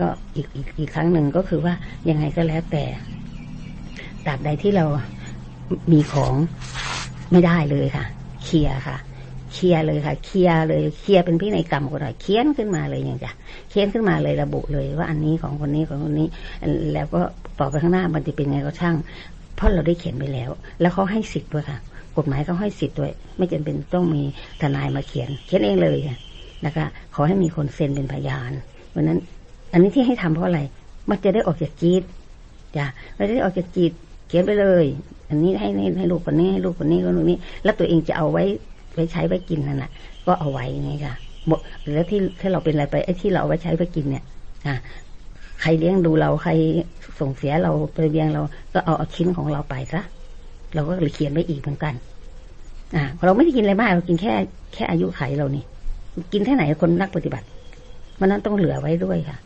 ก็อีกอีกอีกครั้งหนึ่งก็คือว่ายังไงก็แล้วแต่ตราบใดที่เรามีของไม่ได้เลยค่ะ เคลียค่ะ เคลียเลยค่ะ เคลียเลย เคลียเป็นพินัยกรรมก็ได้เขียนขึ้นมาเลยอย่างจ้ะเขียนขึ้นมาเลยระบุเลยว่าอันนี้ของคนนี้ของคนนี้ แล้วก็ต่อไปข้างหน้ามันจะเป็นไงก็ช่าง เพราะเราได้เขียนไปแล้ว แล้วเขาให้สิทธิ์ด้วยค่ะ กฎหมายเขาให้สิทธิ์ด้วย ไม่จำเป็นต้องมีทนายมาเขียน เขียนเองเลยนะคะ ขอให้มีคนเซ็นเป็นพยาน เพราะนั้น อันนี้ที่ให้ทำเพราะอะไร มันจะได้ออกจากจีดจ้ะมันจะได้ออกจากจีดเขียนไปเลย อันนี้ให้ให้ให้ลูกคนนี้ให้ลูกคนนี้คนนี้ แล้วตัวเองจะเอาไว้ไว้ใช้ไว้กินนั่นแหละก็เอาไว้ไงค่ะหมดแล้วที่ถ้าเราเป็นอะไรไปไอ้ที่เราไว้ใช้ไว้กินเนี่ยอะใครเลี้ยงดูเราใครส่งเสียเราไปเลี้ยงเราก็เอาเอาชิ้นของเราไปซะเราก็เลยเขียนไว้อีกเหมือนกัน อ่าเราไม่ได้กินอะไรมากเรากินแค่แค่อายุไขเรานี่ กินแค่ไหนคนนักปฏิบัติ มันนั้นต้องเหลือไว้ด้วยค่ะ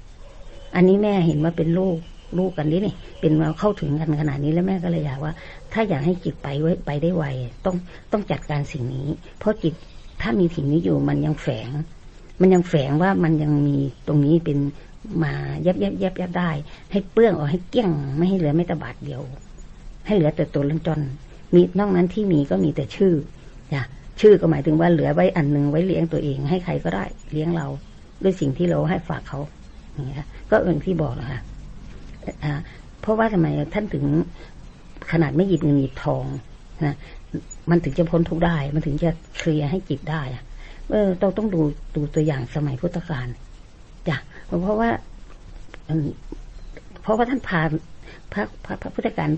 อันนี้แม่เห็นว่าเป็นลูกลูกกันนี่นี่เป็นมาเข้าถึงกันขนาดนี้แล้วแม่ก็เลยอยากว่า ถ้าอยากให้จิตไปไว้ไปได้ไวต้องต้องจัดการสิ่งนี้ เพราะจิตถ้ามีสิ่งนี้อยู่มันยังแฝง มันยังแฝงว่ามันยังมีตรงนี้เป็นมายับยับยับยับได้ ให้เปลื้องออกให้เกี้ยง ไม่ให้เหลือไม่ตบาทเดียว ให้เหลือแต่ตัวลังจนมีนอกนั้นที่มีก็มีแต่ชื่อจ้ะชื่อก็หมายถึงว่าเหลือไว้อันหนึ่งไว้เลี้ยงตัวเอง ให้ใครก็ได้เลี้ยงเรา ด้วยสิ่งที่เราให้ฝากเขา อย่างเงี้ยก็เอื่นที่บอกนะคะเพราะว่าทำไมท่านถึงขนาดไม่หยิบเงินหยิบทองนะมันถึงจะพ้นทุกได้ มันถึงจะเคลียร์ให้จิตได้อะเออเราต้องดูดูตัวอย่างสมัยพุทธกาลจ้ะเพราะว่าเพราะว่าท่านพาพระพระพระพุทธการ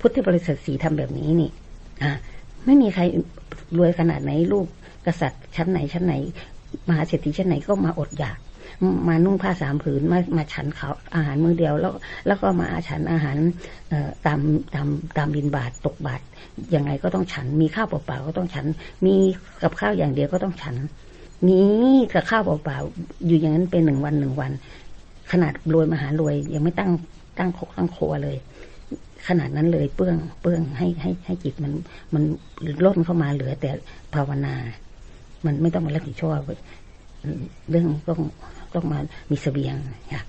พุทธบริษัทสีทำแบบนี้นี่อ่าไม่มีใครรวยขนาดไหนลูกกษัตริย์ชั้นไหนชั้นไหน มหาเศรษฐีชั้นไหนก็มาอดอยาก มานุ่งผ้าสามผืนมามาฉันเขาอาหารมื้อเดียวแล้วแล้วก็มาอาฉันอาหารเอ่อตามตามตามบินบาทตกบาทยังไงก็ต้องฉัน มีข้าวเปล่าๆก็ต้องฉัน มีกับข้าวอย่างเดียวก็ต้องฉันมีกับข้าวเปล่าๆอยู่อย่างนั้นเป็นหนึ่งวันหนึ่งวัน ขนาดรวยมหารวยยังไม่ตั้งตั้งคกตั้งครัวเลย ขนาดนั้นเลยเปื้องเปื้องให้ให้ให้จิตมันมันล่นเข้ามาเหลือแต่ภาวนา มันไม่ต้องมารับผิดชอบเรื่องต้อง ต้องมามีสเสบียงค่ะ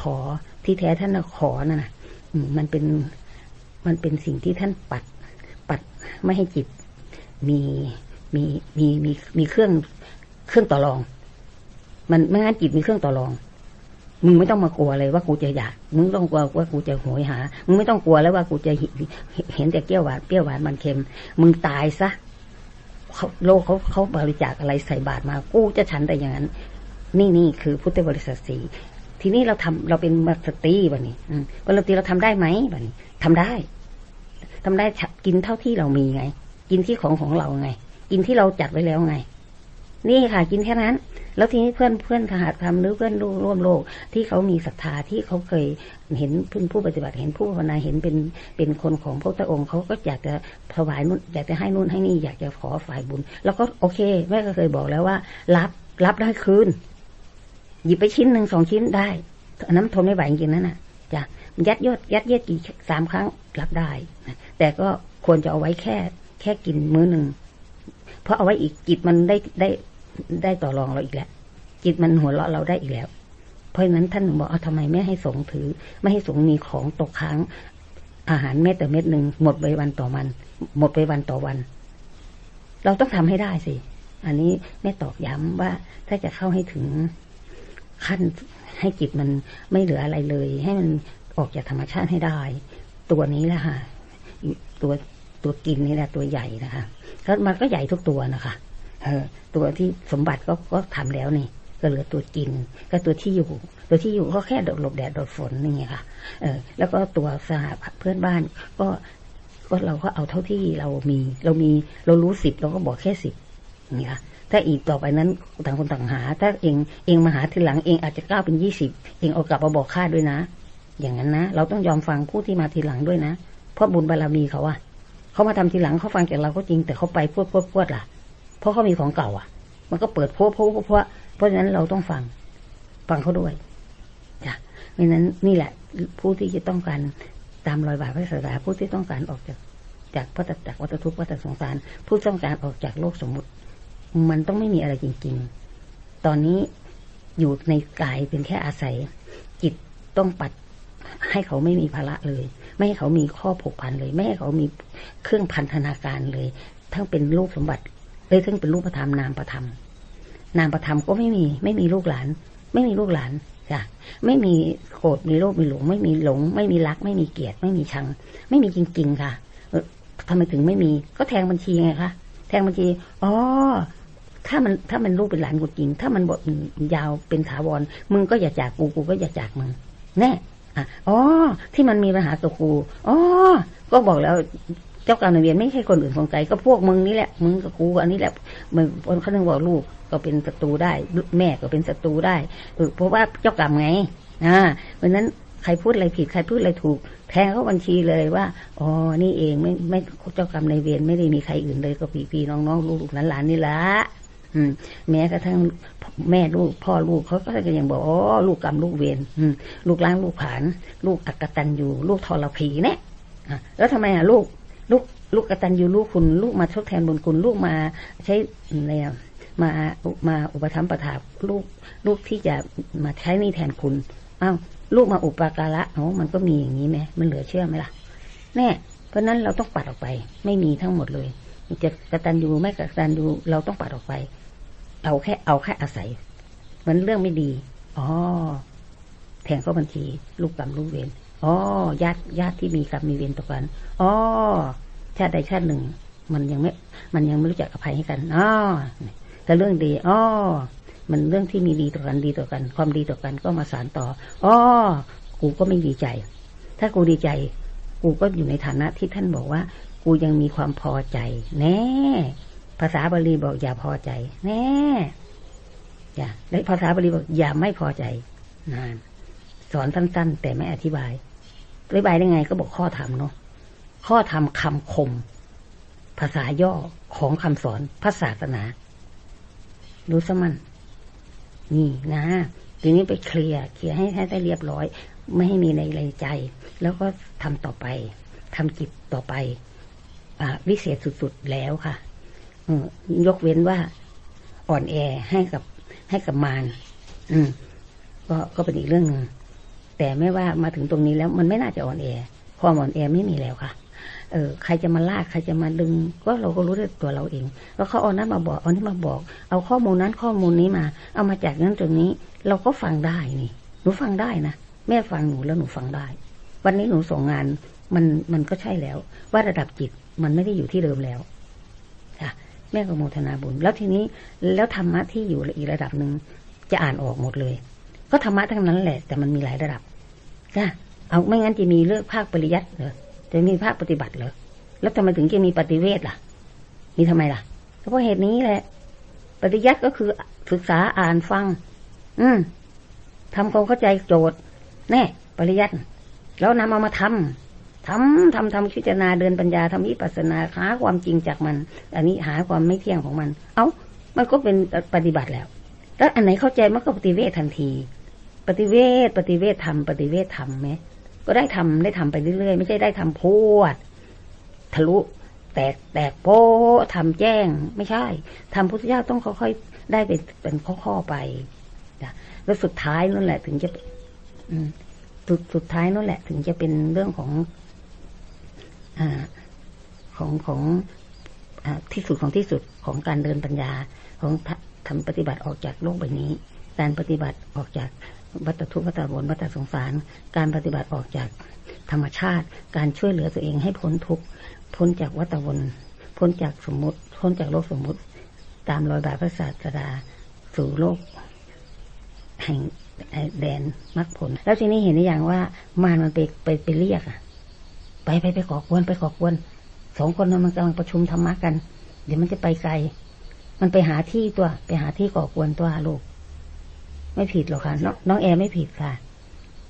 ขอที่แท้ท่านขอนะนะมันเป็นมันเป็นสิ่งที่ท่านปัด ปัดไม่ให้จิต มีมีมีมีมีเครื่องเครื่องต่อรอง มันไม่งั้นจิตมีเครื่องต่อรองมึงไม่ต้องมากลัวเลยว่ากูจะอยาก มึงต้องกลัวว่ากูจะหวยหา มึงไม่ต้องกลัวแล้วว่ากูจะเห็นแต่เกี้ยวหวานเปรี้ยวหวานมันเค็ม มึงตายซะโลกเขาเขาบริจาคอะไรใส่บาตรมา กูจะฉันแต่อย่างนั้น นี่นี่คือพุทธบริษัทสีทีนี้เราทำเราเป็นมัสตีบันนี้ปกติเราทำได้ไหมบันนี้ทำได้ทำได้กินเท่าที่เรามีไง กินที่ของของเราไง กินที่เราจัดไว้แล้วไง นี่ค่ะ กินแค่นั้น แล้วทีนี้เพื่อนเพื่อนขหาทำหรือเพื่อนร่วมโลก ที่เขามีศรัทธาที่เขาเคยเห็นเพื่อนผู้ปฏิบัติเห็นผู้ภาวนาเห็นเป็นเป็นคนของพระองค์เขาก็อยากจะถวายนู่นอยากจะให้นู่นให้นี่อยากจะขอฝ่ายบุญ แล้วก็โอเคแม่ก็เคยบอกแล้วว่า รับรับได้คืน หยิบไปชิ้นหนึ่งสองชิ้นได้อันนั้นทนไม่ไหวจริงๆนั่นน่ะจ้ะยัดยอดยัดเยียดกี่สามครั้งรับได้นะแต่ก็ควรจะเอาไว้แค่ แค่กินมื้อหนึ่งเพราะเอาไว้อีกจิตมันได้ได้ได้ต่อรองเราอีกแล้ว จิตมันหัวเราะเราได้อีกแล้ว เพราะฉะนั้นท่านบอกเอาทำไมไม่ให้สงถือ ไม่ให้สงมีของตกค้าง อาหารเม็ดแต่เม็ดหนึ่งหมดไปวันต่อวัน หมดไปวันต่อวัน เราต้องทำให้ได้สิ อันนี้แม่ตอกย้ำว่าถ้าจะเข้าให้ถึง ขั้นให้จิตมันไม่เหลืออะไรเลย ให้มันออกจากธรรมชาติให้ได้ ตัวนี้แหละค่ะ ตัวตัวกินนี่แหละตัวใหญ่นะคะก็มันก็ใหญ่ทุกตัวนะคะเออตัวที่สมบัติก็ก็ทำแล้วนี่ ก็เหลือตัวกิน ก็ตัวที่อยู่ ตัวที่อยู่ก็แค่ดหลบแดดดดฝนนี่ค่ะ เออ แล้วก็ตัวสหเพื่อนบ้านก็ก็เราก็เอาเท่าที่เรามี เรามีเรารู้สิบเราก็บอกแค่สิบนี่ค่ะ ถ้าอีกต่อไปนั้นต่างคนต่างหา ถ้าเองเองมาหาทีหลังเองอาจจะก้าวเป็นยี่สิบเองเอากลับมาบอกค่าด้วยนะ อย่างนั้นนะ เราต้องยอมฟังผู้ที่มาทีหลังด้วยนะ เพราะบุญบารรมีเขาอะเขามาทำทีหลังเขาฟังจากเราก็จริง แต่เขาไปพวดพวดพวดล่ะ เพราะเขามีของเก่าอะ มันก็เปิดพวดพวดพวดเพราะฉะนั้นเราต้องฟัง ฟังเขาด้วยจ้ะเพราะนั้นนี่แหละ ผู้ที่จะต้องการตามรอยบาทพระศาสนาผู้ที่ต้องการออกจากจากพระจากวัฏทุกข์วัฏสงสาร ผู้ต้องการออกจากโลกสมมุติ มันต้องไม่มีอะไรจริง ๆ ตอนนี้อยู่ในกายเป็นแค่อาศัย จิตต้องปัดให้เขาไม่มีภาระเลย ไม่ให้เขามีข้อผูกพันเลย ไม่ให้เขามีเครื่องพันธนาการเลย ทั้งเป็นลูกสมบัติเลยทั้งเป็นรูปธรรมนามประธรรม นามประธรรมก็ไม่มี ไม่มีลูกหลาน ไม่มีลูกหลานจ้ะไม่มีโกรธมีโลภมีหลง ไม่มีหลง ไม่มีรัก ไม่มีเกลียด ไม่มีชัง ไม่มีจริง ๆ ค่ะทำไมถึงไม่มี ก็แทงบัญชีไงคะแทงบัญชีอ๋อ ถ้ามันถ้ามันลูกเป็นหลานกูจริง ถ้ามันบทยาวเป็นถาวร มึงก็อย่าจากกูกูก็อย่าจากมึงแน่อะอ๋อ ที่มันมีปัญหากับกูอ๋อก็บอกแล้วเจ้ากรรมนายเวรไม่ใช่คนอื่นของใจก็พวกมึงนี่แหละ มึงกับกูอันนี้แหละมึงคนเขานึงบอกลูกก็เป็นศัตรูได้ แม่ก็เป็นศัตรูได้เพราะว่าเจ้ากรรมไงอ่าเพราะนั้นใครพูดอะไรผิดใครพูดอะไรถูก แทงเขาบัญชีเลยว่าอ๋อนี่เองไม่ไม่เจ้ากรรมในเวรไม่ได้มีใครอื่นเลยก็พี่พี่น้องน้องลูกหลานนี่ละ แม้กระทั่งแม่ลูกพ่อลูกเขาก็ยังบอกอ๋อลูกกรรมลูกเวรลูกล้างลูกผาน ลูกอักตันอยู่ ลูกทรพีเนี่ยแล้วทำไมอะลูกลูกลูกกตันยูลูกคุณลูกมาทดแทนบุญคุณลูกมาใช้อะไรมามาอุปถัมภ์ประทาลูกลูกที่จะมาใช้นี่แทนคุณอ้าวลูกมาอุปการะโอ้มันก็มีอย่างนี้ไหมมันเหลือเชื่อไหมล่ะแน่เพราะนั้นเราต้องปัดออกไป ไม่มีทั้งหมดเลย จะกตันยูไม่กตันยูเราต้องปัดออกไป เอาแค่เอาแค่อาศัยมันเรื่องไม่ดี อ๋อ แทงเข้าบัญชี ลูกกรรมลูกเวร อ๋อ ญาติญาติที่มีกรรมมีเวรต่อกัน อ๋อ ชาติใดชาติหนึ่ง มันยังไม่ มันยังไม่รู้จักอภัยให้กัน อ๋อ แต่เรื่องดี อ๋อ มันเรื่องที่มีดีต่อกันดีต่อกัน ความดีต่อกันก็มาสารต่อ อ๋อ กูก็ไม่ดีใจ ถ้ากูดีใจ กูก็อยู่ในฐานะที่ท่านบอกว่า กูยังมีความพอใจ แน่ ภาษาบาลีบอกอย่าพอใจ แน่อย่าและภาษาบาลีบอกอย่าไม่พอใจนานสอนสั้น ๆ แต่ไม่อธิบายอธิบายได้ไงก็บอกข้อธรรมเนาะข้อธรรมคำคม ภาษาย่อของคำสอนพระศาสนา รู้สมัน นี่นะ ทีนี้ไปเคลียร์เคลียร์ให้ให้ได้เรียบร้อย ไม่ให้มีในในใจ แล้วก็ทำต่อไปทำจิตต่อไปอวิเศษสุด ๆ แล้วค่ะ ยกเว้นว่าอ่อนแอให้กับให้กับมารอืม ก็ก็เป็นอีกเรื่องหนึ่งแต่ไม่ว่ามาถึงตรงนี้แล้ว มันไม่น่าจะอ่อนแอความอ่อนแอไม่มีแล้วค่ะ เออใครจะมาลากใครจะมาดึง ก็เราก็รู้ด้วยตัวเราเองแล้วเขาเอานั้นมาบอกเอานี้มาบอก เอาข้อมูลนั้นข้อมูลนี้มา เอามาจากนั้นตรงนี้ เราก็ฟังได้นี่หนูฟังได้นะแม่ฟังหนูแล้วหนูฟังได้ วันนี้หนูส่งงานมันมันก็ใช่แล้ว ว่าระดับจิตมันไม่ได้อยู่ที่เดิมแล้ว แม่ก็โมทนาบุญ แล้วทีนี้แล้วธรรมะที่อยู่อีกระดับหนึ่งจะอ่านออกหมดเลย ก็ธรรมะทั้งนั้นแหละ แต่มันมีหลายระดับจ้ะเอาไม่งั้นจะมีเลือกภาคปริยัติเหรอจะมีภาคปฏิบัติเหรอแล้วทำไมถึงจะมีปฏิเวทล่ะ มีทำไมล่ะเพราะเหตุนี้แหละ ปฏิยัติก็คือศึกษาอ่านฟัง อืมทำความเข้าใจโจทย์แน่ปริยัติแล้วนำเอามาทำ ทำทำทำพิจารณาเดินปัญญาทำวิปัสนาหาความจริงจากมัน อันนี้หาความไม่เที่ยงของมัน เอา้า มันก็เป็นปฏิบัติแล้ว แล้วอันไหนเข้าใจมันก็ปฏิเวททันที ปฏิเวทปฏิเวททำปฏิเวททำไหมก็ได้ทำได้ทำไปเรื่อยๆ ไม่ใช่ได้ทำพวดทะลุ แตกแตกโป้ทำแจ้ง ไม่ใช่ทำพุทธเจ้าต้องค่อยๆได้เป็นเป็นข้อๆไปแล้วสุดท้ายนั่นแหละ ถึงจะสุดสุดท้ายนั่นแหละ ถึงจะเป็นเรื่องของ อของของอที่สุดของที่สุดของการเดินปัญญาของทำปฏิบัติออกจากโลกใบนี้ การปฏิบัติออกจากวัฏทุกวัฏวนวัฏสงสาร การปฏิบัติออกจากธรรมชาติ การช่วยเหลือตัวเองให้พ้นทุกข์พ้นจากวัฏวนพ้นจากสมมติ พ้นจากโลกสมมติ ตามรอยบาทพระศาสดาสู่โลก แห่งแดนมรรคผล แล้วทีนี้เห็นหรือยังว่ามารมันไปไปไปเรียกอะ ไปไปไปก่อกวนไปก่อกวนสองคนนั้นมันกำลังประชุมธรรมะกัน เดี๋ยวมันจะไปไกล มันไปหาที่ตัว ไปหาที่ก่อกวนตัวลูก ไม่ผิดหรอกค่ะน้องแอร์ไม่ผิดค่ะ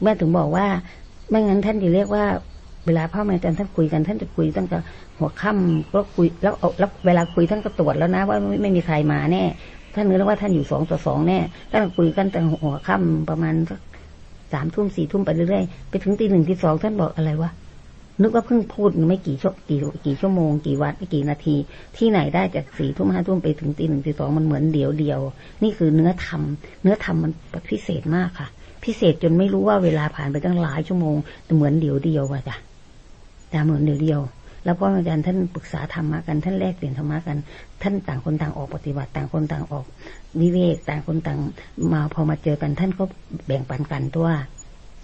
แม่ถึงบอกว่าไม่งั้นท่านจะเรียกว่าเวลาพ่อแม่จันท่านคุยกันท่านจะคุยตั้งแต่หัวค่ำก็คุยแล้วแล้วเวลาคุยท่านก็ตรวจแล้วนะ ว่าไม่ไม่มีใครมาแน่ ท่านนึกว่าท่านอยู่สองต่อสองแน่ท่านคุยกันตั้งหัวค่ำประมาณสักสามทุ่มสี่ทุ่มไปเรื่อยๆไปถึงตีหนึ่งตีสองท่านบอกอะไรวะ นึกว่าเพิ่งพูดไม่กี่ชั่วกี่กี่ชั่วโมงกี่วันกี่นาที ที่ไหนได้จากสี่ทุ่มห้าทุ่มไปถึงตีหนึ่งตีสองมันเหมือนเดียวเดียว นี่คือเนื้อธรรมเนื้อธรรมมันพิเศษมากค่ะ พิเศษจนไม่รู้ว่าเวลาผ่านไปตั้งหลายชั่วโมงเหมือนเดียวเดียวว่ะจ้ะแต่เหมือนเดียวเดียวแล้วพ่ออาจารย์ท่านปรึกษาธรรมะกันท่านแลกเปลี่ยนธรรมะกัน ท่านต่างคนต่างออกปฏิบัติต่างคนต่างออกวิเวกต่างคนต่างมาพอมาเจอกันท่านก็แบ่งปันกันตัว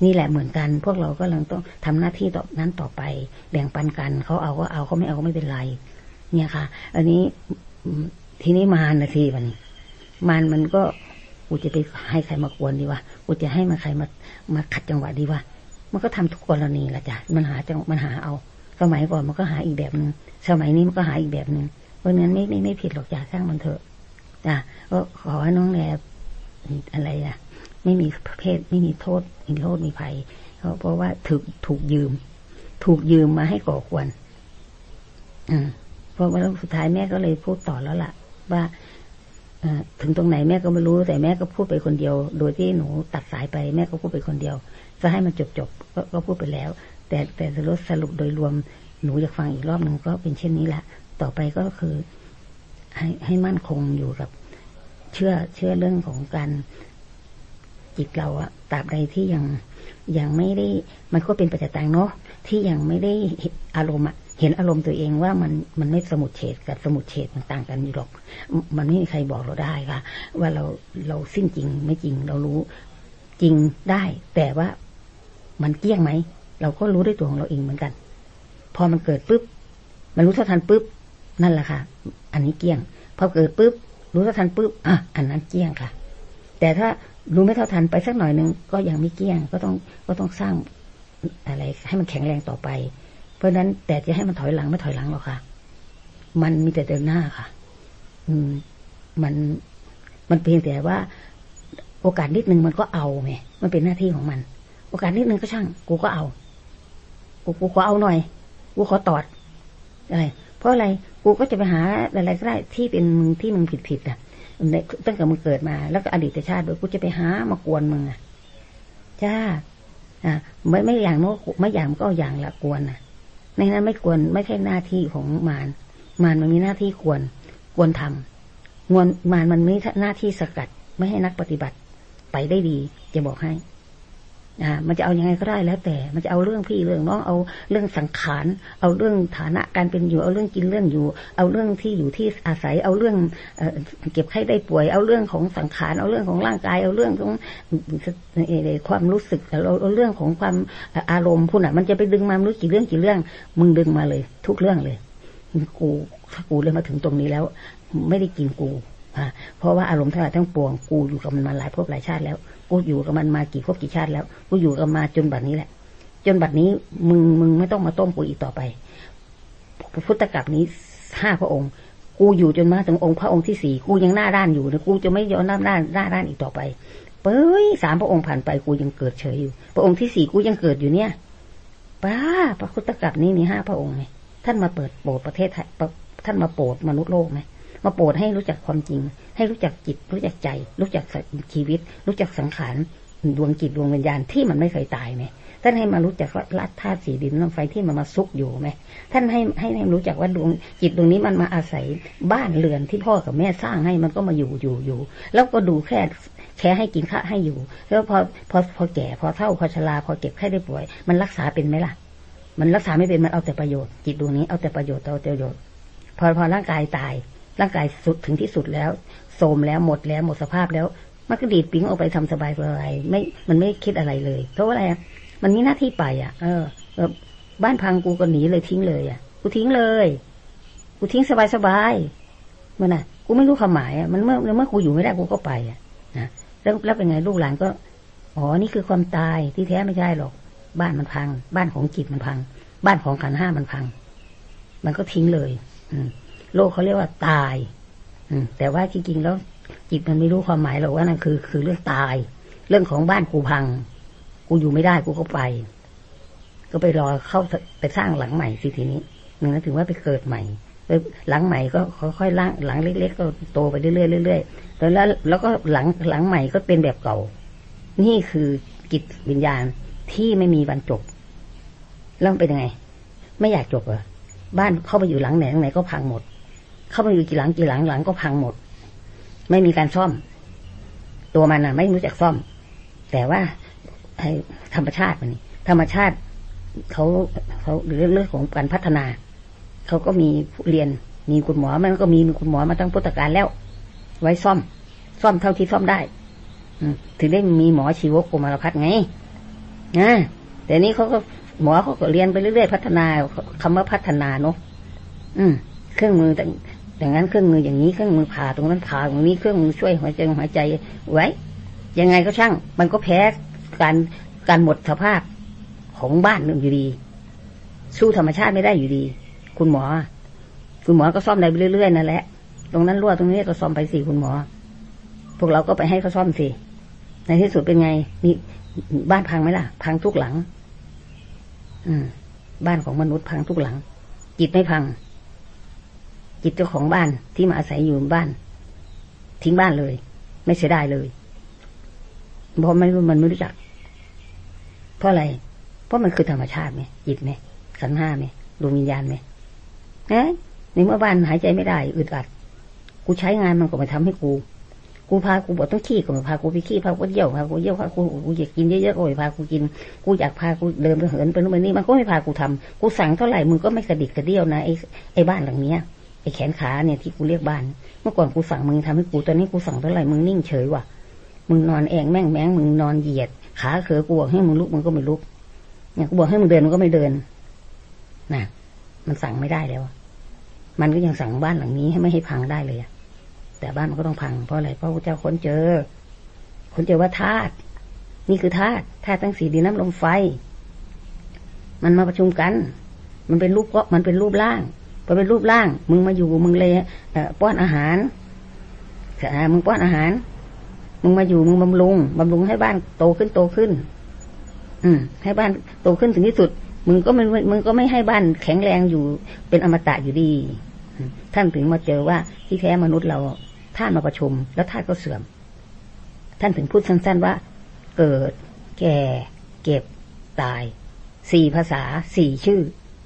นี่แหละเหมือนกัน พวกเราก็ลังต้องทำหน้าที่ต่อนั้นต่อไป แบ่งปันกันเขาเอาก็เอาเขาไม่เอาก็ไม่เป็นไร เนี่ยค่ะ อันนี้ทีนี้มารนะทีวันนี้มารมันก็กูจะไปให้ใครมากวนดีวะกูจะให้มาใครมามาขัดจังหวะดีวะมันก็ทำทุกกรณีละจ้ะมันหาจังมันหาเอาสมัยก่อนมันก็หาอีกแบบหนึ่งสมัยนี้มันก็หาอีกแบบหนึ่งเพราะนั้นไม่ไม่ไม่ผิดหรอกจ้ะสร้างมันเถอะจ้ะก็ขอให้น้องแลอะไรอะ ไม่มีเพศไม่มีโทษมีโทษมีภัยเพราะว่าถูกถูกยืม ถูกยืมมาให้ก่อควรอืมพอวันสุดท้ายแม่ก็เลยพูดต่อแล้วล่ะ ว่าถึงตรงไหนแม่ก็ไม่รู้ แต่แม่ก็พูดไปคนเดียว โดยที่หนูตัดสายไป แม่ก็พูดไปคนเดียว จะให้มันจบจบกก็พูดไปแล้ว แต่แต่สรุปโดยรวมหนูอยากฟังอีกรอบหนึ่งก็เป็นเช่นนี้แหละต่อไปก็คือให้ให้มั่นคงอยู่กับ เชื่อเชื่อเรื่องของการ จิตเราอะตราบใดที่ยังยังไม่ได้มันก็เป็นปัจจัยต่างเนาะที่ยังไม่ได้อารมณ์อะเห็นอารมณ์ตัวเองว่ามันมันไม่สมุดเฉดกับสมุดเฉดมันต่างกันอยู่หรอก มันไม่มีใครบอกเราได้ค่ะ ว่าเราเราสิ้นจริงไม่จริงเรารู้จริงได้ แต่ว่ามันเกี้ยงไหม เราก็รู้ด้วยตัวของเราเองเหมือนกัน พอมันเกิดปุ๊บมันรู้เท่าทันปุ๊บนั่นแหละค่ะ อันนี้เกี้ยง พอเกิดปุ๊บรู้เท่าทันปุ๊บอะอันนั้นเกี้ยงค่ะ แต่ถ้า รู้ไม่เท่าทันไปสักหน่อยหนึ่งก็ยังไม่เกี้ยงก็ต้องก็ต้องสร้างอะไร ให้มันแข็งแรงต่อไป เพราะนั้นแต่จะให้มันถอยหลังไม่ถอยหลังหรอกค่ะ มันมีแต่เดินหน้าค่ะ อืม มันมันเพียงแต่ว่า โอกาสนิดนึงมันก็เอาไงมันเป็นหน้าที่ของมัน โอกาสนิดนึงก็ช่าง กูก็เอา กูกูขอเอาหน่อย กูขอตอดอะไรเพราะอะไร กูก็จะไปหาอะไรก็ได้ที่เป็นที่มึงผิดผิดอะ ตั้งแต่มึงเกิดมา แล้วก็อดีตชาติด้วยกูจะไปหามากวนมึงอะจ้าอ่าไม่ไม่อย่างโน้ไม่อย่างก็อย่างละกวนอะ ในนั้นไม่กวนไม่ใช่หน้าที่ของมารมารมันมีหน้าที่กวนกวนทำงวนมารมันมีหน้าที่สกัด ไม่ให้นักปฏิบัติ ไปได้ดีจะบอกให้ อ่ามันจะเอาอยัางไงก็ได้แล้วแต่ มันจะเอาเรื่องพี่เรื่องน้องเอาเรื่องสังขาร เอาเรื่องฐานะการเป็นอยู่ เอาเรื่องกินเรื่องอยู่ เอาเรื่องที่อยู่ที่อาศัย เอาเรื่องเก็บไข้ได้ป่วย เอาเรื่องของสังขาร เอาเรื่องของร่างกาย เอาเรื่องของความรู้สึกเราเอาเรื่องของความอารมณ์พูดอะ มันจะไปดึงมาไม่รู้กี่เรื่องกี่เรื่อง มึงดึงมาเลย ทุกเรื่องเลย กูถ้ากูเลยมาถึงตรงนี้แล้ว ไม่ได้กินกูเพราะว่าอารมณ์ทั้งหลายทั้งปวงกูอยู่กับมันมาหลายภพหลายชาติแล้ว กูอยู่กับมันมากี่ภพกี่ชาติแล้ว กูอยู่กับมาจนบัดนี้แหละ จนบัดนี้มึงมึงไม่ต้องมาต้มกูอีกต่อไปพุทธกับนี้ห้าพระองค์ กูอยู่จนมาถึงองค์พระองค์ที่สี่กูยังหน้าด้านอยู่นะกูจะไม่ย้อนหน้าด้านหน้าด้านอีกต่อไปเป้ยสามพระองค์ผ่านไปกูยังเกิดเฉยอยู่ พระองค์ที่สี่กูยังเกิดอยู่เนี่ยป้าพระพุทธกับนี้นี่ห้าพระองค์ไงท่านมาเปิดโปรดประเทศไทยท่านมาโปรดมนุษย์โลกไหม มาโปรดให้รู้จักความจริง ให้รู้จักจิต รู้จักใจ รู้จักชีวิต รู้จักสังขารดวงจิตดวงวิญญาณที่มันไม่เคยตายไหมท่านให้มารู้จักว่ารัธาตุสีดินน้ำไฟที่มันมาซุกอยู่ไหมท่านให้ให้ให้รู้จักว่าดวงจิตดวงนี้มันมาอาศัยบ้านเรือนที่พ่อกับแม่สร้างให้มันก็มาอยู่อยู่อยู่ แล้วก็ดูแค่แค่ให้กินข้าให้อยู่ แล้วพอพอพอแก่ พอเท่าพอชราพอเก็บไข้ได้ป่วย มันรักษาเป็นไหมล่ะ มันรักษาไม่เป็นมันเอาแต่ประโยชน์จิตดวงนี้เอาแต่ประโยชน์เอาแต่ประโยชน์ พอพอร่างกายตาย ร่างกายสุดถึงที่สุดแล้วโทมแล้วหมดแล้วหมดสภาพแล้ว มันก็ดีดปิ้งออกไปทำสบายสบายไม่มันไม่คิดอะไรเลย เพราะว่าอะไรมันมีหน้าที่ไปอะ เออบ้านพังกูก็หนีเลยทิ้งเลยอะ กูทิ้งเลย กูทิ้งสบายสบายมื่อน่ะ กูไม่รู้ความหมายอะมันเมื่อเมื่อกูอยู่ไม่ได้กูก็ไปอะนะแล้วแล้วเป็นไงลูกหลานก็อ๋อนี่คือความตายที่แท้ไม่ใช่หรอก บ้านมันพัง บ้านของจิตมันพัง บ้านของขันห้ามันพัง มันก็ทิ้งเลย อืม โลกเขาเรียกว่าตาย อืแต่ว่าจริงๆแล้ว จิตมันไม่รู้ความหมายหรอกว่านั่นคือ คือเรื่องตาย เรื่องของบ้านกูพัง กูอยู่ไม่ได้กูก็ไป ก็ไปรอเข้าไปสร้างหลังใหม่สิทีนี้นั่นถึงว่าไปเกิดใหม่หลังใหม่ก็ค่อยๆล่างหลังเล็ก ๆ ก็โตไปเรื่อยๆเรื่อยๆแล้วแล้วก็หลังหลังใหม่ก็เป็นแบบเก่า นี่คือจิตวิญญาณที่ไม่มีวันจบ แล้วเป็นยังไง ไม่อยากจบเหรอบ้านเข้าไปอยู่หลังไหนหลังไหนก็พังหมด เข้ามาอยู่กี่หลังกี่หลังหลังก็พังหมด ไม่มีการซ่อม ตัวมันอะ ไม่รู้จักซ่อม แต่ว่าธรรมชาติมันนี่ธรรมชาติเขาเขาเรื่องเรื่องของการพัฒนาเขาก็มีเรียนมีคุณหมอมันก็มีคุณหมอมาตั้งพุทธการแล้ว ไว้ซ่อม ซ่อมเท่าที่ซ่อมได้ถึงได้มีหมอชีวกกมารพัฒไงนะแต่นี้เขาก็หมอเขาก็เรียนไปเรื่อยๆพัฒนาคำว่าพัฒนาเนาะอืม เครื่องมือ อย่างนั้นเครื่องมืออย่างนี้เครื่องมือผ่าตรงนั้นผ่าตรงนี้เครื่องมือช่วยหัวใจหัวใจไว้ ยังไงก็ช่าง มันก็แพ้การการหมดสภาพของบ้านนึ่งอยู่ดี สู้ธรรมชาติไม่ได้อยู่ดี คุณหมอ คุณหมอก็ซ่อมได้ไปเรื่อยๆนั่นแหละตรงนั้นรั่วตรงนี้ก็ซ่อมไปสิคุณหมอ พวกเราก็ไปให้เขาซ่อมสิในที่สุดเป็นไงนี่บ้านพังไหมล่ะ พังทุกหลัง อืม บ้านของมนุษย์พังทุกหลัง จิตไม่พัง จิตเจ้าของบ้านที่มาอาศัยอยู่บ้าน ทิ้งบ้านเลย ไม่เสียดายเลยเพราะไม่มันไม่รู้จัก เพราะอะไร เพราะมันคือธรรมชาติไหมจิตไหมขันห้าไหมดวงวิญญาณไหมนะในเมื่อบ้านหายใจไม่ได้อึดอัด กูใช้งานมันก็มาทำให้กู กูพากูบอกต้องขี้ก็มาพากูไปขี้พากูเยี่ยวพากูเยี่ยวพากูกูอยากกินเยอะๆก็ไม่พากูกิน กูอยากพากูเดินไปเหินไปนู่นไปนี่มันก็ไม่พากูทำกูสั่งเท่าไหร่มึงก็ไม่กระดิกกระเดี่ยวนะไอ้ไอ้บ้านหลังเนี้ย ไอ้แขนขาเนี่ยที่กูเรียกบ้าน เมื่อก่อนกูสั่งมึงทำให้กูตอนนี้กูสั่งเท่าไหร่มึงนิ่งเฉยว่ะมึงนอนแองแม่งแม่งมึงนอนเหยียด ขาเขือกูบอกให้มึงลุกมึงก็ไม่ลุกเนี่ยกูบอกให้มึงเดินมึงก็ไม่เดินน่ะ มันสั่งไม่ได้แล้วมันก็ยังสั่งบ้านหลังนี้ให้ไม่ให้พังได้เลยอะแต่บ้านมันก็ต้องพังเพราะอะไรเพราะพระเจ้าค้นเจอ ค้นเจอว่าธาตุนี่คือธาตุธาตุทั้งสี่ดินน้ำลมไฟ มันมาประชุมกัน มันเป็นรูปก็มันเป็นรูปร่าง พอเป็นรูปร่าง มึงมาอยู่มึงเลยป้อนอาหารมึงป้อนอาหาร มึงมาอยู่มึงบำรุงบำรุงให้บ้านโตขึ้นโตขึ้น อืม ให้บ้านโตขึ้นถึงที่สุด มึงก็ไม่มึงก็ไม่ให้บ้านแข็งแรงอยู่ เป็นอมตะอยู่ดี ท่านถึงมาเจอว่าที่แท้มนุษย์เราท่านมาประชุม แล้วท่านก็เสื่อม ท่านถึงพูดสั้น ๆว่า เกิด แก่ เก็บ ตาย สี่ภาษา สี่ชื่อ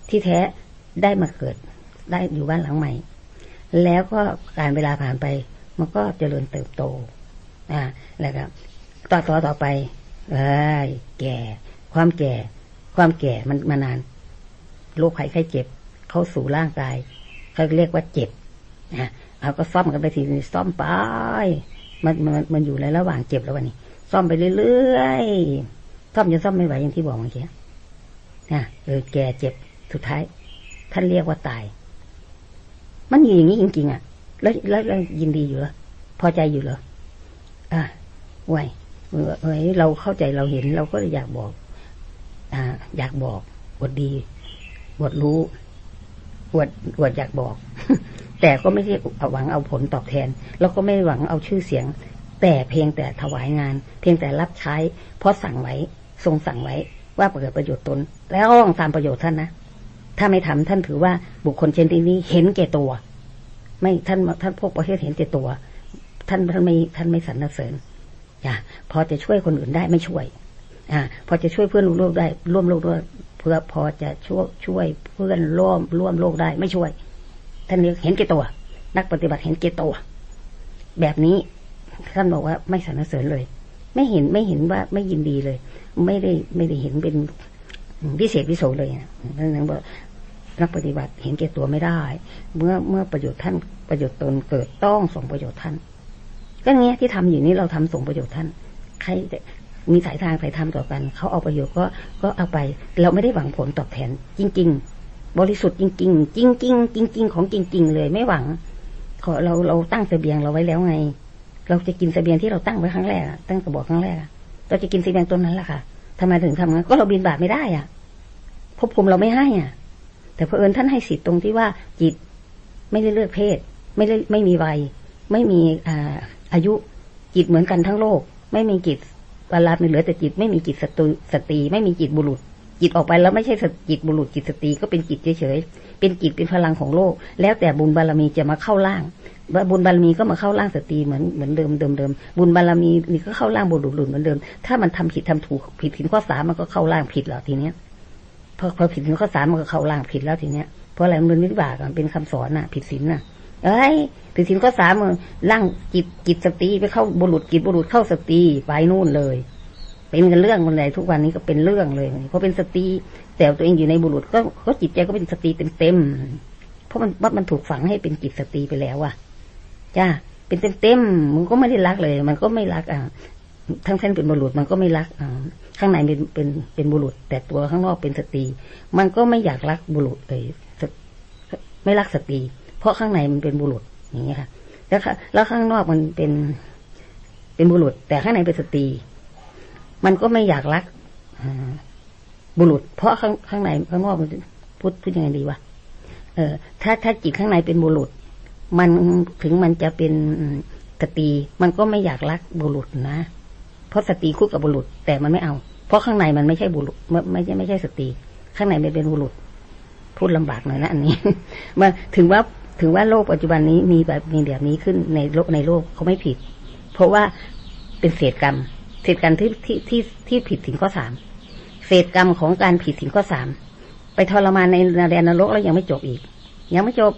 ที่แท้ได้มาเกิด ได้อยู่บ้านหลังใหม่ แล้วก็การเวลาผ่านไป มันก็เจริญเติบโต อ่าแล้วก็ต่อต่อต่อไปเอ้ยแก่ ความแก่ ความแก่มันมานานโรคไข้ไข้เจ็บ เข้าสู่ร่างกายเขาเรียกว่าเจ็บนะเอาก็ซ่อมกันไปทีนี้ซ่อมไป มันมันมันอยู่ในระหว่างเจ็บแล้ววันนี้ ซ่อมไปเรื่อยๆซ่อมจนซ่อมไม่ไหวอย่างที่บอกเมื่อกี้นะเออแก่เจ็บสุดท้าย ท่านเรียกว่าตาย มันอยู่อย่างนี้จริง ๆ อะแล้วแล้วยินดีอยู่เหรอพอใจอยู่เหรออะไหวเอ้ยเราเข้าใจเราเห็น เราก็อยากบอก อ่า อยากบอกบทดีบทรู้บทบทอยากบอก แต่ก็ไม่ได้หวังเอาผลตอบแทน แล้วก็ไม่หวังเอาชื่อเสียง แต่เพียงแต่ถวายงาน เพียงแต่รับใช้ เพราะสั่งไว้ ทรงสั่งไว้ว่าเกิดประโยชน์ตน แล้วต้องตามประโยชน์ท่านนะ ถ้าไม่ทำท่านถือว่าบุคคลเช่นนี้เห็นแก่ตัว ไม่ท่านท่านพวกประเทศเห็นแก่ตัว ท่านท่านไม่ท่านไม่สรรเสริญอย่าพอจะช่วยคนอื่นได้ไม่ช่วย อ่า พอจะช่วยเพื่อนร่วมโลกได้ ร่วมโลกด้วยเพื่อพอจะช่วยช่วยเพื่อนร่วมร่วมโลกได้ไม่ช่วย ท่านเรียกเห็นเกตัว นักปฏิบัติเห็นเกตัว แบบนี้ท่านบอกว่าไม่สรรเสริญเลย ไม่เห็นไม่เห็นว่าไม่ยินดีเลย ไม่ได้ไม่ได้เห็นเป็น พิเศษพิโสเลยนะท่านบอกนักปฏิบัติเห็นเกตัวไม่ได้ เมื่อเมื่อประโยชน์ท่านประโยชน์ตนเกิดต้องส่งประโยชน์ท่าน ก็เงี้ยที่ทำอยู่นี้เราทำส่งประโยชน์ท่าน ใครมีสายทางสายธรรมต่อกัน เขาเอาประโยชน์ก็ก็เอาไป เราไม่ได้หวังผลตอบแทน จริง ๆ บริสุทธิ์จริง ๆ จริง ๆ จริง ๆ ของจริง ๆ เลยไม่หวัง ขอเราเราตั้งเสบียงเราไว้แล้วไง เราจะกินเสบียงที่เราตั้งไว้ครั้งแรกตั้งกระบอกครั้งแรกเราจะกินเสบียงต้นนั้นแหละค่ะ ทำไมถึงทำงั้นก็เราบินบาปไม่ได้อะภพภูมิเราไม่ให้อะ แต่เพอเอิญท่านให้สิทธิ์ตรงที่ว่าจิตไม่ได้เลือกเพศ ไม่ได้ไม่มีวัย ไม่มีอ่าอายุจิตเหมือนกันทั้งโลก ไม่มีจิตเวลาเหลือแต่จิตไม่มีจิตสตุสตรี ไม่มีจิตบุรุษ จิตออกไปแล้วไม่ใช่จิตบุรุษจิตสตรีก็เป็นจิตเฉยๆเป็นจิตเป็นพลังของโลก แล้วแต่บุญบารมีจะมาเข้าล่าง บุญบารมีก็มาเข้าล่างสตรีเหมือนเหมือนเดิมเดิมเดิมบุญบารมีนี่ก็เข้าล่างบุรุษเหมือนเดิม ถ้ามันทำผิดทำถูกผิดผิดข้อสามมันก็เข้าล่างผิดแล้วทีเนี้ยพอพอผิดถึงข้อสามมันก็เข้าล่างผิดแล้วทีเนี้ยเพราะอะไรมันเป็นวิบากมันเป็นคำสอนน่ะ ผิดศีลน่ะ เอ้ยผิดศีลข้อสามมึงล่างจิตจิตสตรีไปเข้าบุรุษจิตบุรุษเข้าสตรีไปนู่นเลยเป็นกันเรื่องคนใดทุกวันนี้ก็เป็นเรื่องเลย เพราะเป็นสตรีแต่ตัวเองอยู่ในบุรุษก็ก็จิตใจก็เป็นสตรีเต็มๆเพราะมันว่ามันถูกฝังให้เป็นจิตสตรีไปแล้วอะ จ้าเป็นเต็มๆมันก็ไม่ได้รักเลย มันก็ไม่รักอะทั้งเส้นเป็นบุรุษมันก็ไม่รักอ่าข้างในเป็นเป็นเป็นบุรุษ แต่ตัวข้างนอกเป็นสตรี มันก็ไม่อยากรักบุรุษเลยไม่รักสตรี เพราะข้างในมันเป็นบุรุษอย่างนี้ค่ะ แล้วแล้วข้างนอกมันเป็นเป็นบุรุษ แต่ข้างในเป็นสตรี มันก็ไม่อยากรักบุรุษ เพราะข้างข้างในข้างนอกมันพูดพูดยังไงดีวะเออถ้าถ้าจิตข้างในเป็นบุรุษ มันถึงมันจะเป็นสตรีมันก็ไม่อยากรักบุรุษนะ เพราะสตรีคู่กับบุรุษ แต่มันไม่เอา เพราะข้างในมันไม่ใช่บุรุษไม่ไม่ใช่ไม่ใช่สตรี ข้างในมันเป็นบุรุษ พูดลำบากหน่อยนะอันนี้มาถึงว่าถึงว่าโลกปัจจุบันนี้มีแบบมีแบบนี้ขึ้นในโลกในโลกเขาไม่ผิด เพราะว่าเป็นเศษกรรม เศษกรรมที่ที่ที่ที่ผิดถึงข้อสามเศษกรรมของการผิดถึงข้อสามไปทรมานในแดนนรกแล้วยังไม่จบอีก ยังไม่จบ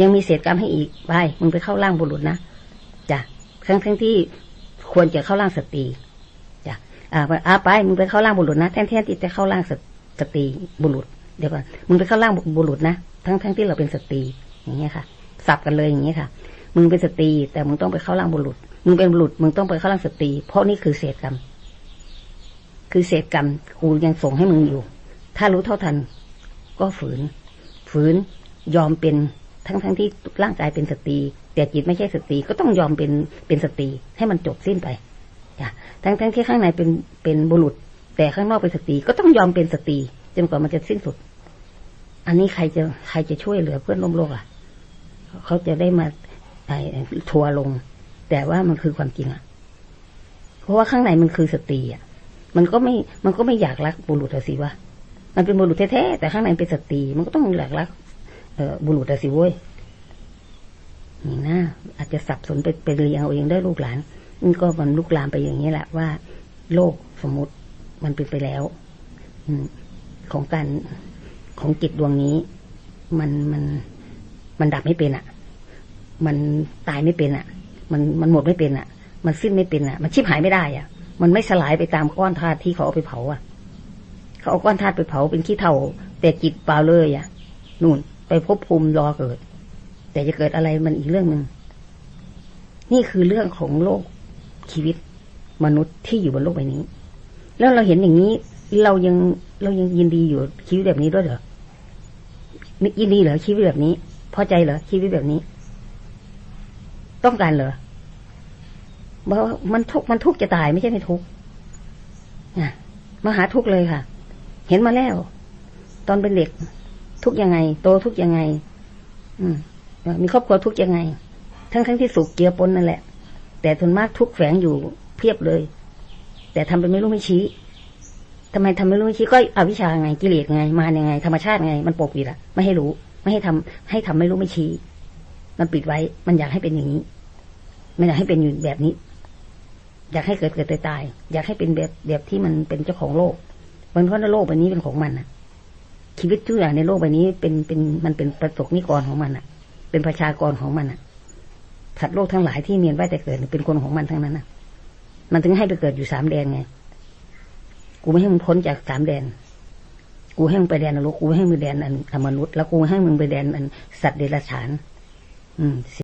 ยังมีเศษกรรมให้อีกไปมึงไปเข้าร่างบุรุษนะจ้ะทั้งทั้งที่ควรจะเข้าร่างสตรีจ้ะอ่าอาไปมึงไปเข้าร่างบุรุษนะแทนที่จะเข้าร่างสตรีบุรุษเดี๋ยวก่อนมึงไปเข้าร่างบุรุษนะทั้งทั้งที่เราเป็นสตรีอย่างเงี้ยค่ะสับกันเลยอย่างเงี้ยค่ะ มึงเป็นสตรี แต่มึงต้องไปเข้าร่างบุรุษ มึงเป็นบุรุษ มึงต้องไปเข้าร่างสตรี เพราะนี่คือเศษกรรม คือเศษกรรมกูยังส่งให้มึงอยู่ ถ้ารู้เท่าทัน ก็ฝืน ฝืนยอมเป็น ทั้งทั้งที่ร่างกายเป็นสตรีแต่จิตไม่ใช่สตรีก็ต้องยอมเป็นเป็นสตรีให้มันจบสิ้นไปจ้ะทั้งทั้งที่ข้างในเป็นเป็นบุรุษ แต่ข้างนอกเป็นสตรีก็ต้องยอมเป็นสตรีจนกว่ามันจะสิ้นสุด อันนี้ใครจะใครจะช่วยเหลือเพื่อนร่วมโลกอะเขาจะได้มาทัวลง แต่ว่ามันคือความจริงอะ เพราะว่าข้างในมันคือสตรีอะ มันก็ไม่มันก็ไม่อยากรักบุรุษสิวะมันเป็นบุรุษแท้ๆแต่ข้างในเป็นสตรีมันก็ต้องอยากรัก เออบุรุษสิเว้ยนี่นะอาจจะสับสนไปไปเรียงเอาเองได้ลูกหลานมันก็มันลุกลามไปอย่างนี้แหละว่า โลกสมมติมันเป็นไปแล้ว อืของการของจิตดวงนี้ มันมันมันดับไม่เป็นอะ มันตายไม่เป็นอะ มันมันหมดไม่เป็นอะ มันสิ้นไม่เป็นอะ มันชิบหายไม่ได้อะ มันไม่สลายไปตามก้อนธาตุที่เขาเอาไปเผาอะ เขาเอาก้อนธาตุไปเผาเป็นขี้เถ้าแต่จิตเปล่าเลยอะนู่น ไปพบภูมิรอเกิด แต่จะเกิดอะไรมันอีกเรื่องหนึ่งนี่คือเรื่องของโลกชีวิตมนุษย์ที่อยู่บนโลกใบนี้ แล้วเราเห็นอย่างนี้ เรายังเรายังยินดีอยู่ชีวิตแบบนี้ด้วยเหรอยินดีเหรอชีวิตแบบนี้ พอใจเหรอชีวิตแบบนี้ ต้องการเหรอบอกมันทุกมันทุกจะตายไม่ใช่ไม่ทุกนะมาหาทุกเลยค่ะ เห็นมาแล้ว ตอนเป็นเด็ก ทุกยังไง โตทุกยังไง อืมมีครอบครัวทุกยังไง ทั้งทั้งที่สุขเกียร์ปนนั่นแหละ แต่ทนมากทุกแฝงอยู่เพียบเลย แต่ทำเป็นไม่รู้ไม่ชี้ทำไมทำไม่รู้ไม่ชี้ก็อวิชาไงกิเลสไง มาย่างไง ธรรมชาติไง มันปกปิดอะไม่ให้รู้ ไม่ให้ทำให้ทำไม่รู้ไม่ชี้ มันปิดไว้ มันอยากให้เป็นอย่างนี้ ไม่อยากให้เป็นอยู่แบบนี้ อยากให้เกิดเกิดตายตาย อยากให้เป็นแบบแบบที่มันเป็นเจ้าของโลกมันเพราะโลกใบนี้เป็นของมันอะ ชีวิตทุกอย่างในโลกใบนี้เป็นเป็นมันเป็นประสบนิกรของมันอะ เป็นประชากรของมันอะสัตว์โลกทั้งหลายที่เมียนไว้แต่เกิดเป็นคนของมันทั้งนั้นอะ มันถึงให้ไปเกิดอยู่สามแดนไง กูไม่ให้มึงพ้นจากสามแดน กูให้มึงไปแดนนรกกูให้มึงแดนอันมนุษย์ แล้วกูให้มึงไปแดนอันสัตว์เดรัจฉาน อืม